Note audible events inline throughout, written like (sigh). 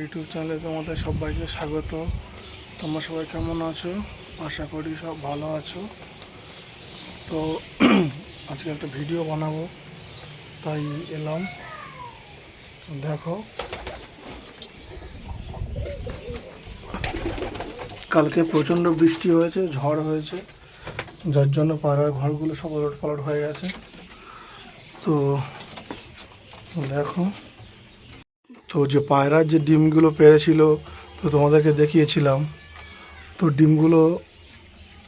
YouTube চ্যানেলে তোমাদের সবাইকে স্বাগত। তোমরা সবাই কেমন আছো? আশা করি সব ভালো আছো। তো (clears throat) আজকে একটা ভিডিও বানাবো, তাই এলাম। দেখো। কালকে প্রচণ্ড বৃষ্টি হয়েছে, ঝড় হয়েছে, যার জন্য পাড়ার ঘরগুলো সব ওলট পালট হয়ে গেছে। তো দেখো। তো যে পায়রার যে ডিমগুলো পেরেছিল তো তোমাদেরকে দেখিয়েছিলাম। তো ডিমগুলো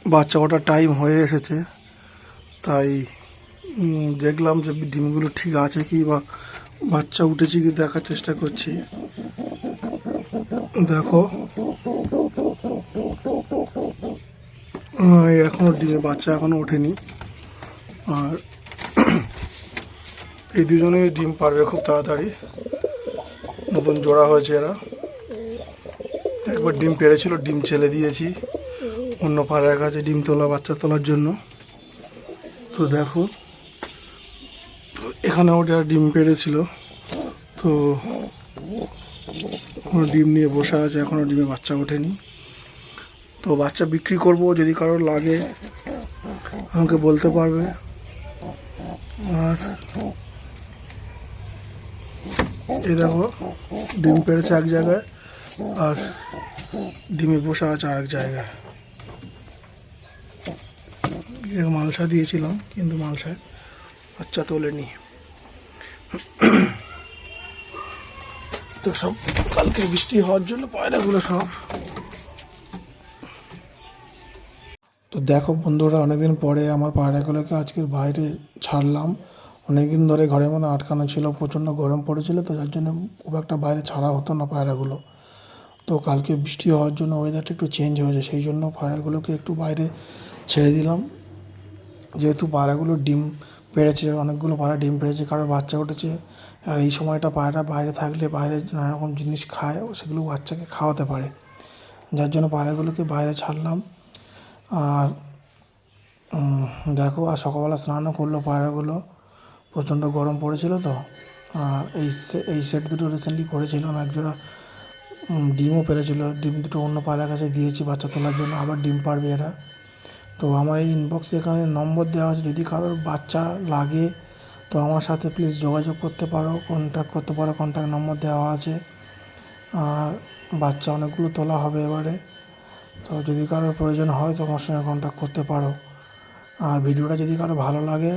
বাচ্চা ওঠার টাইম হয়ে এসেছে। তাই দেখলাম যে ডিমগুলো ঠিক আছে কি বা বাচ্চা উঠেছে কি দেখার চেষ্টা করছি। দেখো। আহ, এখনও ডিমে বাচ্চা এখনও ওঠেনি। আর এই দুজনে ডিম পারবে খুব তাড়াতাড়ি। নতুন জোড়া হয়েছে এরা। একবার ডিম পেড়েছিল ডিম ছেলে দিয়েছি। অন্য পাড়ার কাছে ডিম তোলা, বাচ্চা তোলার জন্য। তো দেখো, তো এখানে ওটা ডিম পেড়েছিল তো কোনো ডিম নিয়ে বসে আছে এখনও ডিমে বাচ্চা ওঠেনি। তো বাচ্চা বিক্রি করব যদি কারোর লাগে, আমাকে বলতে পারবে। আর এই দেখো, ডিম পেড়েছে এক জায়গায় আর ডিমে বসে আছে আরেক জায়গায়। এর মালসা দিয়েছিলাম, কিন্তু মালসায় বাচ্চা তোলেনি। তো সব কালকে বৃষ্টি হওয়ার জন্য পায়রাগুলো সব। তো দেখো বন্ধুরা, অনেকদিন পরে আমার পায়রাগুলোকে আজকের বাইরে ছাড়লাম। অনেকদিন ধরে ঘরের মধ্যে আটকানো ছিল, প্রচণ্ড গরম পড়েছিল তো যার জন্য খুব একটা বাইরে ছাড়া হতো না পায়রাগুলো। তো কালকে বৃষ্টি হওয়ার জন্য ওয়েদারটা একটু চেঞ্জ হয়েছে, সেই জন্য পায়রাগুলোকে একটু বাইরে ছেড়ে দিলাম। যেহেতু পায়রাগুলো ডিম পেড়েছে, অনেকগুলো পায়রা ডিম পেড়েছে, কারোর বাচ্চা উঠেছে, আর এই সময়টা পায়রা বাইরে থাকলে বাইরে নানা রকম জিনিস খায়, সেগুলো বাচ্চাকে খাওয়াতে পারে। যার জন্য পায়রাগুলোকে বাইরে ছাড়লাম। আর দেখো, আর সকালবেলা স্নানও করল পায়রাগুলো। প্রচণ্ড গরম পড়েছিল তো। আর এই এই সেট দুটো রিসেন্টলি করেছিলাম। একজোড়া ডিমও পেরেছিল। ডিম দুটো অন্য পায়রার কাছে দিয়েছি বাচ্চা তোলার জন্য। আবার ডিম পারবে এরা। তো আমার এই ইনবক্সে এখানে নম্বর দেওয়া আছে। যদি কারোর বাচ্চা লাগে, তো আমার সাথে প্লিজ যোগাযোগ করতে পারো। কন্ট্যাক্ট করতে পারো। কন্ট্যাক্ট নম্বর দেওয়া আছে। আর বাচ্চা অনেকগুলো তোলা হবে এবারে। তো যদি কারোর প্রয়োজন হয়, তো আমার সঙ্গে কন্ট্যাক্ট করতে পারো। আর ভিডিওটা যদি কারও ভালো লাগে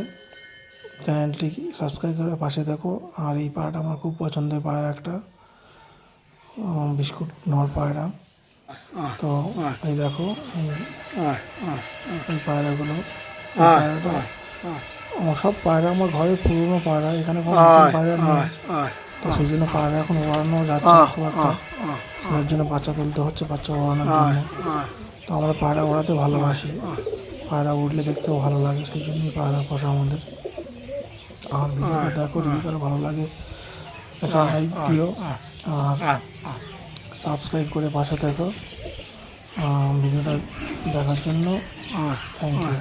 চ্যানেলটি সাবস্ক্রাইব করে পাশে দেখো আর এই পায়রাটা আমার খুব পছন্দের পায়রা একটা। বিস্কুট নর পায়রা তো এই দেখো এই পায়রাগুলো পায়রাটা সব পায়রা আমার ঘরের পুরনো পায়রা এখানে কোনো পায়রা নেই। তো সেই জন্য পায়রা এখন ওড়ানো যাচ্ছে খুব একটা। জন্য বাচ্চা তুলতে হচ্ছে বাচ্চা ওড়ানোর জন্য। তো আমরা পায়রা ওড়াতে ভালোবাসি। পায়রা উঠলে দেখতেও ভালো লাগে সেই জন্যই পায়রা পোষা আমাদের। আর ভিডিওটা দেখো যদি কারও ভালো লাগে একটা লাইক দিও আর সাবস্ক্রাইব করে পাশে থেকো ভিডিওটা দেখার জন্য থ্যাংক ইউ